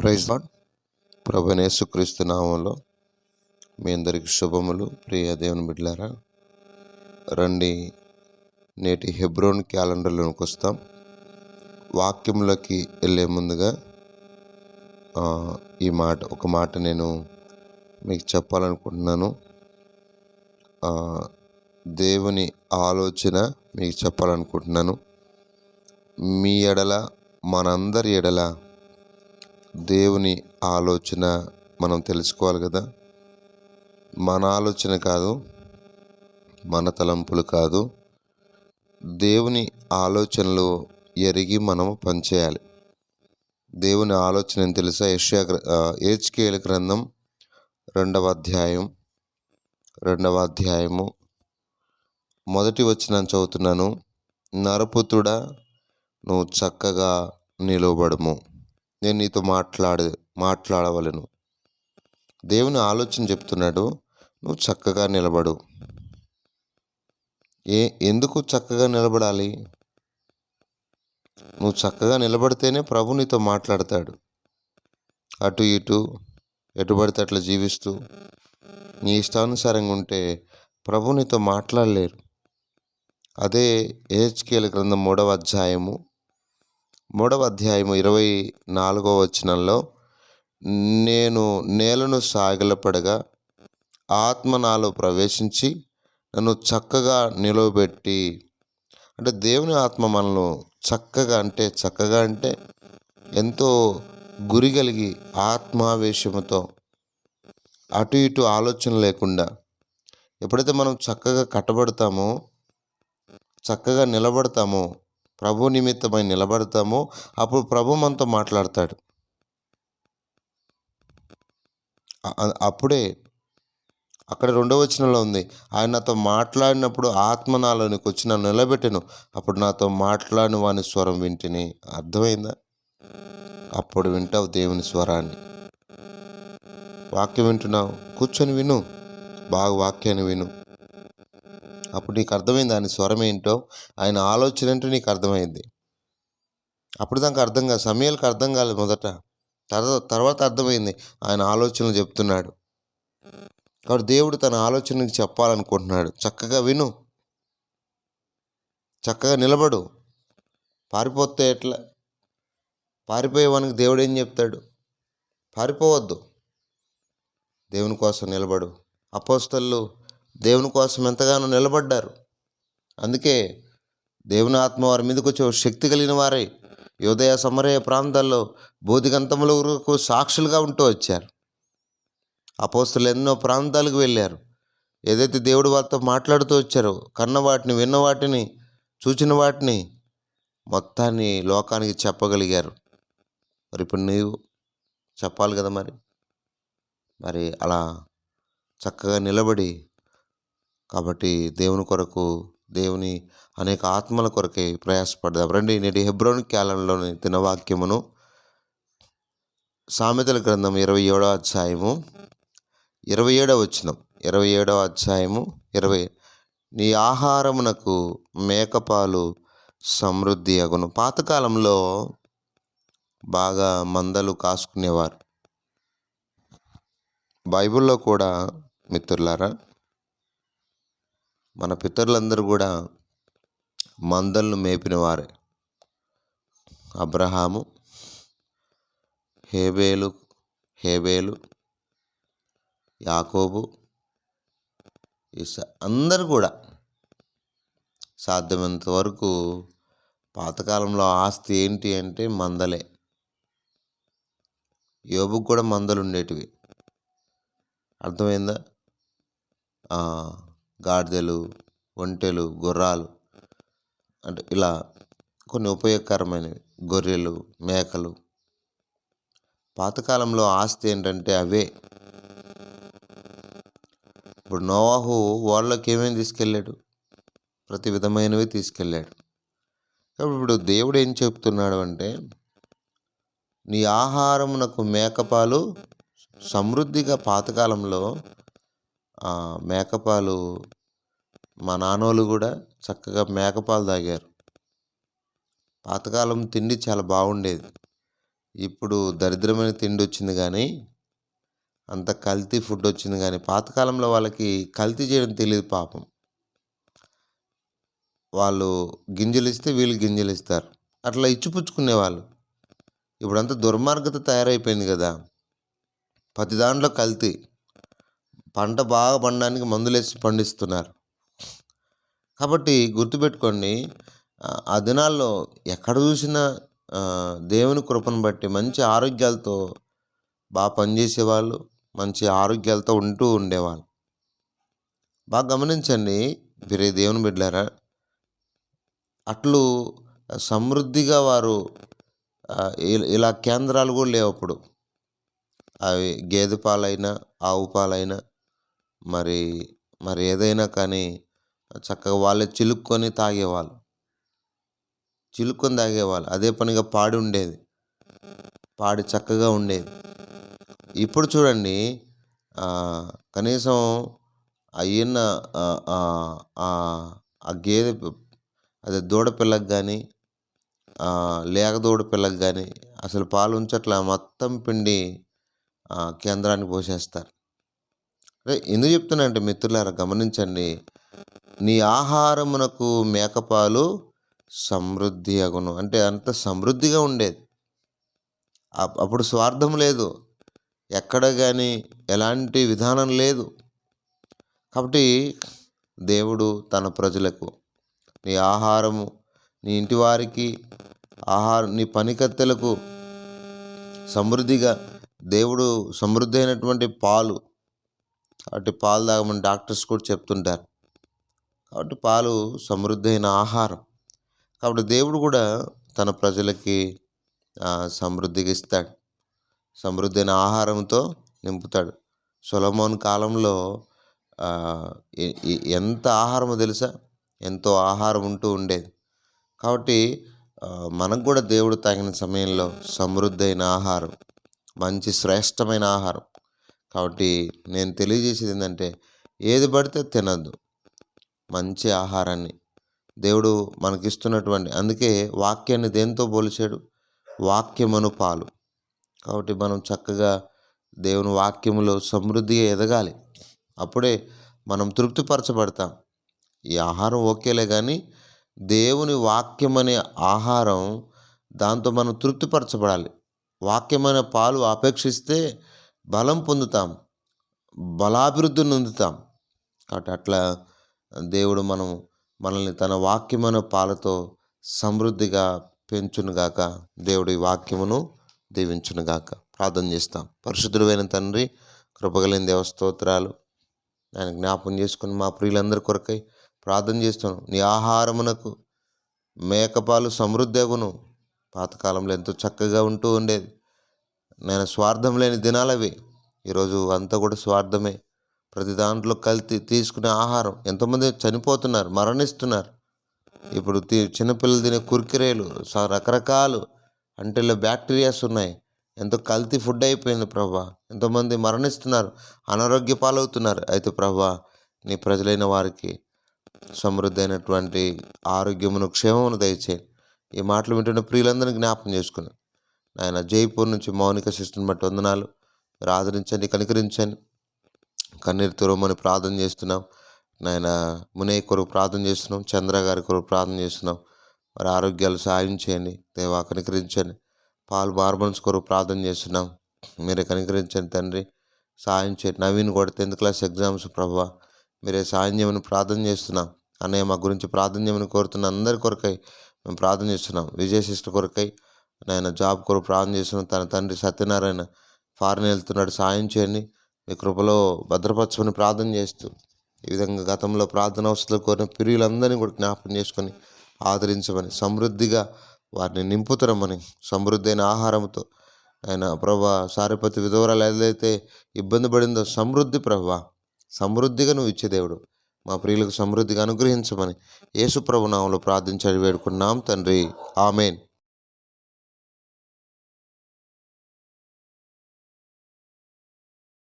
Praise lord. ప్రభనేసుక్రీస్తు నామంలో మీ అందరికి శుభములు. ప్రియ దేవుని బిడ్లారా రండి నేటి హెబ్రోన్ క్యాలెండర్లోకి వస్తాం. వాక్యంలోకి వెళ్ళే ముందుగా ఈ మాట ఒక మాట నేను మీకు చెప్పాలనుకుంటున్నాను. దేవుని ఆలోచన మీకు చెప్పాలనుకుంటున్నాను. మీ ఎడల మనందరి ఎడల దేవుని ఆలోచన మనం తెలుసుకోవాలి కదా? మన ఆలోచన కాదు మన తలంపులు కాదు. దేవుని ఆలోచనలు ఎరిగి మనము పనిచేయాలి. దేవుని ఆలోచన ఏం తెలుసా? యెషయా గ్ర ఏజ్కేల్ గ్రంథం రెండవ అధ్యాయం రెండవ అధ్యాయము. మొదటి వచ్చిన చదువుతున్నాను. నరపుత్రుడా నువ్వు చక్కగా నిలవబడము. నేను నీతో మాట్లాడే మాట్లాడవలను. దేవుని ఆలోచన చెప్తున్నాడు. నువ్వు చక్కగా నిలబడు. ఏ ఎందుకు చక్కగా నిలబడాలి? నువ్వు చక్కగా నిలబడితేనే ప్రభు నీతో మాట్లాడతాడు. అటు ఇటు ఎటు పడితే అట్లా జీవిస్తూ నీ ఇష్టానుసారంగా ఉంటే ప్రభు నీతో మాట్లాడలేరు. అదే ఏహెచ్కేల గ్రంథం మూడవ అధ్యాయము మూడవ అధ్యాయము ఇరవై నాలుగవ వచనంలో నేను నేలను సాగిలపడగా ఆత్మ నాలో ప్రవేశించి నన్ను చక్కగా నిలవబెట్టి అంటే దేవుని ఆత్మ మనల్ని చక్కగా అంటే చక్కగా అంటే ఎంతో గురి కలిగి ఆత్మావేశముతో అటు ఇటు ఆలోచన లేకుండా ఎప్పుడైతే మనం చక్కగా కట్టబడతామో చక్కగా నిలబడతామో ప్రభు నిమిత్తమై నిలబడతామో అప్పుడు ప్రభు మనతో మాట్లాడతాడు. అప్పుడే అక్కడ రెండవ వచనంలో ఉంది ఆయన నాతో మాట్లాడినప్పుడు ఆత్మ నాలోనికి వచ్చి నన్ను నిలబెట్టను అప్పుడు నాతో మాట్లాడిన వాని స్వరం వింటిని. అర్థమైందా? అప్పుడు వింటావు దేవుని స్వరాన్ని. వాక్యం వింటున్నావు? కూర్చొని విను బాగా వాక్యాన్ని విను. అప్పుడు నీకు అర్థమైంది? ఆయన స్వరం ఏంటో? ఆయన ఆలోచన ఏంటో నీకు అర్థమైంది. అప్పుడు దానికి అర్థం కాదు. సమయాలకు అర్థం కాలేదు మొదట. తర్వాత తర్వాత అర్థమైంది. ఆయన ఆలోచనలు చెప్తున్నాడు. కాబట్టి దేవుడు తన ఆలోచనకి చెప్పాలనుకుంటున్నాడు. చక్కగా విను. చక్కగా నిలబడు. పారిపోతే ఎట్లా? పారిపోయేవానికి దేవుడు ఏం చెప్తాడు? పారిపోవద్దు. దేవుని కోసం నిలబడు. అపోస్తళ్ళు దేవుని కోసం ఎంతగానో నిలబడ్డారు. అందుకే దేవుని ఆత్మ వారి మీదకి వచ్చే శక్తి కలిగిన వారే యోదయ సమరయ ప్రాంతాల్లో బోధిగంతముల వరకు సాక్షులుగా ఉంటూ వచ్చారు. అపోస్తులు ఎన్నో ప్రాంతాలకు వెళ్ళారు. ఏదైతే దేవుడు వారితో మాట్లాడుతూ వచ్చారో కన్న వాటిని విన్న వాటిని చూచిన వాటిని మొత్తాన్ని లోకానికి చెప్పగలిగారు. మరి ఇప్పుడు నీవు చెప్పాలి కదా మరి? మరి అలా చక్కగా నిలబడి కాబట్టి దేవుని కొరకు దేవుని అనేక ఆత్మల కొరకే ప్రయాసపడదాం. రండి నేటి హెబ్రోన్ క్యాలంలోని దినవాక్యమును సామెతల గ్రంథం ఇరవై ఏడవ అధ్యాయము ఇరవై ఏడవ వచ్చినం ఇరవై ఏడవ అధ్యాయము ఇరవై నీ ఆహారమునకు మేకపాలు సమృద్ధి అగును. పాతకాలంలో బాగా మందలు కాసుకునేవారు. బైబిల్లో కూడా మిత్రులారా మన పితరులందరూ కూడా మందలను మేపినవారే. అబ్రహాము హేబేలు హేబేలు యాకోబు ఇస అందరు కూడా సాధ్యమైనంత వరకు పాతకాలంలో ఆస్తి ఏంటి అంటే మందలే. యోబుకు కూడా మందలు ఉండేటివి. అర్థమైందా? గాడిదలు ఒంటెలు గుర్రాలు అంటే ఇలా కొన్ని ఉపయోగకరమైనవి. గొర్రెలు మేకలు. పాతకాలంలో ఆస్తి ఏంటంటే అవే. ఇప్పుడు నోవాహు వాళ్ళకి ఏమేమి తీసుకెళ్ళాడు? ప్రతి విధమైనవి తీసుకెళ్ళాడు. కాబట్టి ఇప్పుడు దేవుడు ఏం చెప్తున్నాడు అంటే నీ ఆహారమునకు మేకపాలు సమృద్ధిగా పాతకాలంలో మేకపాలు మా నాన్నోళ్ళు కూడా చక్కగా మేకపాలు తాగారు. పాతకాలం తిండి చాలా బాగుండేది. ఇప్పుడు దరిద్రమైన తిండి వచ్చింది కానీ అంత కల్తీ ఫుడ్ వచ్చింది కానీ పాతకాలంలో వాళ్ళకి కల్తీ చేయడం తెలియదు పాపం. వాళ్ళు గింజలు ఇస్తే వీళ్ళు గింజలు ఇస్తారు అట్లా ఇచ్చిపుచ్చుకునేవాళ్ళు. ఇప్పుడంతా దుర్మార్గత తయారైపోయింది కదా. ప్రతి దాంట్లో కల్తీ. పంట బాగా పండడానికి మందులేసి పండిస్తున్నారు. కాబట్టి గుర్తుపెట్టుకోండి ఆ, దినాల్లో ఎక్కడ చూసినా దేవుని కృపను బట్టి మంచి ఆరోగ్యాలతో బాగా పనిచేసేవాళ్ళు మంచి ఆరోగ్యాలతో ఉంటూ ఉండేవాళ్ళు. బాగా గమనించండి వీరే దేవుని బిడ్డారా అట్లు సమృద్ధిగా వారు ఇలా కేంద్రాలు కూడా లేవు అప్పుడు. అవి గేదె పాలైనా ఆవు పాలైనా మరి మరి ఏదైనా కానీ చక్కగా వాళ్ళే చిలుక్కొని తాగేవాళ్ళు. చిలుక్కొని తాగేవాళ్ళు. అదే పనిగా పాడి ఉండేది. పాడి చక్కగా ఉండేది. ఇప్పుడు చూడండి కనీసం అయ్యన్న ఆ, ఆ, గేదె అదే దూడ పిల్లకి కానీ లేక దూడ పిల్లకి కానీ అసలు పాలు ఉంచట్లా మొత్తం పిండి కేంద్రానికి పోసేస్తారు. అరే ఎందుకు చెప్తున్నా అంటే మిత్రులారా గమనించండి. నీ ఆహారమునకు మేకపాలు సమృద్ధి అగును. అంటే అంత సమృద్ధిగా ఉండేది. అప్- అప్పుడు స్వార్థం లేదు. ఎక్కడ కానీ ఎలాంటి విధానం లేదు. కాబట్టి దేవుడు తన ప్రజలకు నీ ఆహారము నీ ఇంటి వారికి ఆహారం నీ పనికత్తెలకు సమృద్ధిగా దేవుడు సమృద్ధి అయినటువంటి పాలు కాబట్టి పాలు తాగమని డాక్టర్స్ కూడా చెప్తుంటారు. కాబట్టి పాలు సమృద్ధి అయిన ఆహారం. కాబట్టి దేవుడు కూడా తన ప్రజలకి సమృద్ధిగా ఇస్తాడు. సమృద్ధి అయిన ఆహారంతో నింపుతాడు. సొలమోన్ కాలంలో ఎంత ఆహారమో తెలుసా? ఎంతో ఆహారం ఉంటూ ఉండేది. కాబట్టి మనకు కూడా దేవుడు తగిన సమయంలో సమృద్ధి అయిన ఆహారం మంచి శ్రేష్టమైన ఆహారం. కాబట్టి నేను తెలియజేసేది ఏంటంటే ఏది పడితే తినద్దు. మంచి ఆహారాన్ని. దేవుడు మనకిస్తున్నటువంటి అందుకే వాక్యాన్ని దేంతో పోల్చాడు? వాక్యమను పాలు. కాబట్టి మనం చక్కగా దేవుని వాక్యములో సమృద్ధిగా ఎదగాలి. అప్పుడే మనం తృప్తిపరచబడతాం. ఈ ఆహారం ఓకేలే కానీ దేవుని వాక్యం అనే ఆహారం దాంతో మనం తృప్తిపరచబడాలి. వాక్యమైన పాలు అపేక్షిస్తే బలం పొందుతాం బలాభివృద్ధి నొందుతాం. కాబట్టి అట్లా దేవుడు మనం మనల్ని తన వాక్యమైన పాలతో సమృద్ధిగా పెంచునుగాక దేవుడి వాక్యమును దీవించునుగాక ప్రార్థన చేస్తాం. పరిశుద్ధుడైన తండ్రి కృపగలిగిన దేవస్తోత్రాలు ఆయన జ్ఞాపం చేసుకుని మా ప్రియులందరి కొరకై ప్రార్థన చేస్తున్నాం. నీ ఆహారమునకు మేకపాలు సమృద్ధి అగును. పాతకాలంలో ఎంతో చక్కగా ఉంటూ ఉండేది. నేను స్వార్థం లేని దినాలవి. ఈరోజు అంతా కూడా స్వార్థమే. ప్రతి దాంట్లో కల్తీ తీసుకునే ఆహారం. ఎంతోమంది చనిపోతున్నారు మరణిస్తున్నారు. ఇప్పుడు తి- చిన్నపిల్లలు తినే కుర్కిరేలు స- రకరకాలు అంటే బ్యాక్టీరియాస్ ఉన్నాయి. ఎంతో కల్తీ ఫుడ్ అయిపోయింది ప్రభా. ఎంతోమంది మరణిస్తున్నారు అనారోగ్య పాలవుతున్నారు. అయితే ప్రభా నీ ప్రజలైన వారికి సమృద్ధి అయినటువంటి ఆరోగ్యమును క్షేమమును దయచేయండి ఈ మాటలు వింటున్న ప్రియులందరినీ జ్ఞాపకం చేసుకుని ఆయన జైపూర్ నుంచి మౌనిక సిస్టర్ని బట్టి వందనాలు. మీరు ఆదరించండి కనికరించండి. కన్నీరు తురమని ప్రార్థన చేస్తున్నాం. నాయన మునయ్య కొరకు ప్రార్థన చేస్తున్నాం. చంద్ర గారి కొరకు ప్రార్థన చేస్తున్నాం. వారి ఆరోగ్యాలు సాయం చేయండి. దేవా కనికరించండి. పాలు మార్బన్స్ కొరకు ప్రార్థన చేస్తున్నాం. మీరే కనికరించండి తండ్రి. సాయం చేయండి. నవీన్ కూడా టెన్త్ క్లాస్ ఎగ్జామ్స్ ప్రభావ మీరే సాయం చేయమని ప్రార్థన చేస్తున్నాం. అన్నయ్య మా గురించి ప్రార్థన చేయమని కోరుతున్న అందరి కొరకై మేము ప్రార్థన చేస్తున్నాం. విజయ సిస్టర్ కొరకై నాయన జాబ్ కొరకు ప్రార్థన చేసిన తన తండ్రి సత్యనారాయణ ఫారెన్ వెళ్తున్నాడు. సాయం చేయండి. మీ కృపలో భద్రపరచమని ప్రార్థన చేస్తూ ఈ విధంగా గతంలో ప్రార్థన అవసరాలు కోరిన పిరియులందరినీ కూడా జ్ఞాపకం చేసుకొని ఆదరించమని సమృద్ధిగా వారిని నింపుతరమని సమృద్ధి అయిన ఆహారంతో ఆయన ప్రభా సారిపతి విధవరాలు ఏదైతే ఇబ్బంది పడిందో సమృద్ధి ప్రభా సమృద్ధిగా నువ్వు ఇచ్చే దేవుడు. మా ప్రియులకు సమృద్ధిగా అనుగ్రహించమని యేసుప్రభు నామంలో ప్రార్థించాడు వేడుకున్నాం తండ్రి. ఆమెన్.